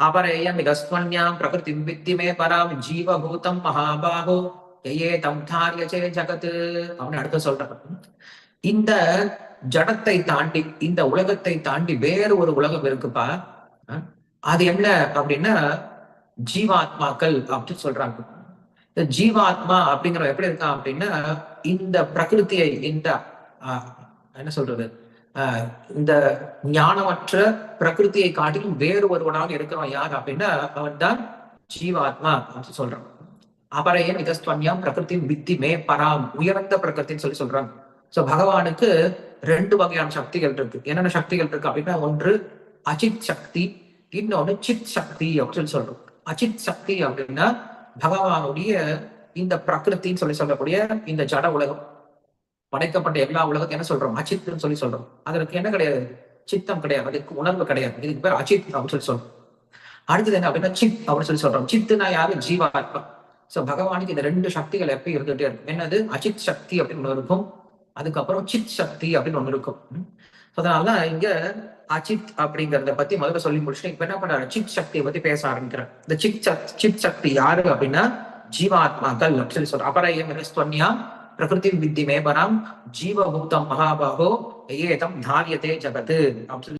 அபரேயம் இதஸ்வன்யாம் பிரகிருதி வித்தி மே பராம் ஜீவபூதம் மகாபாகோ எயே தம் தாரியச்சே ஜகத் அப்படின்னு அடுத்து சொல்றாங்க இந்த ஜடத்தை தாண்டி இந்த உலகத்தை தாண்டி வேறு ஒரு உலகம் இருக்குப்பா. அது என்ன அப்படின்னா ஜீவாத்மாக்கள் அப்படின்னு சொல்றாங்க. இந்த ஜீவாத்மா அப்படிங்கிற எப்படி இருக்கான் அப்படின்னா இந்த பிரகிருதியை இந்த ஆஹ், என்ன சொல்றது? இந்த ஞானமற்ற பிரகிருதியை காட்டிலும் வேறு ஒருவனாக இருக்கிறவன் யார் அப்படின்னா அவன் தான் ஜீவாத்மா அப்படின்னு சொல்றான் அபரையன் இதஸ்வன்யாம் பிரகிருத்தின் வித்தி மே பராம் உயர்ந்த பிரகிருத்தின்னு சொல்லி சொல்றாங்க. சோ பகவானுக்கு ரெண்டு வகையான சக்திகள் இருக்கு. என்னென்ன சக்திகள் இருக்கு அப்படின்னா ஒன்று அஜித் சக்தி இன்னொன்னு சித் சக்தி அப்படின்னு சொல்லி சொல்றோம். அஜித் சக்தி அப்படின்னா பகவானுடைய இந்த பிரகிருத்தின்னு சொல்லி சொல்லக்கூடிய இந்த ஜட உலகம். படைக்கப்பட்ட எல்லா உலகத்தையும் என்ன சொல்றோம்? அச்சித்னு சொல்லி சொல்றோம். அதற்கு என்ன கிடையாது? சித்தம் கிடையாது. அதுக்கு உணர்வு கிடையாது. இதுக்கு பேர் அச்சித் அப்படின்னு சொல்லி சொல்றோம். அடுத்தது என்ன அப்படின்னா சித் அப்படின்னு சொல்லி சொல்றோம். சித்துனா யாரு? ஜீவாத்மா. சோ பகவானுக்கு இந்த ரெண்டு சக்திகள் எப்பயும் இருந்துகிட்டே இருக்கும். என்னது? அச்சித் சக்தி அப்படின்னு ஒண்ணு இருக்கும். அதுக்கப்புறம் சித் சக்தி அப்படின்னு ஒண்ணு இருக்கும். ம். அதனால இங்க அச்சித் அப்படிங்கறத பத்தி முதல்ல சொல்லி முடிச்சுட்டு இப்ப என்ன பண்றாரு? சித் சக்தியை பத்தி பேச ஆரம்பிக்கிறேன் இந்த சித் சக்- சித் சக்தி யாரு அப்படின்னா? ஜீவாத்மாக்கள் அப்படின்னு சொல்லி சொல்ற அபரயம் ஸ்வன்யா பிரகிருதி வித்தி மேபராம் ஜீவபூதம் மகாபாகோ ஏதம் தாரியதே ஜகத்து அப்படின்னு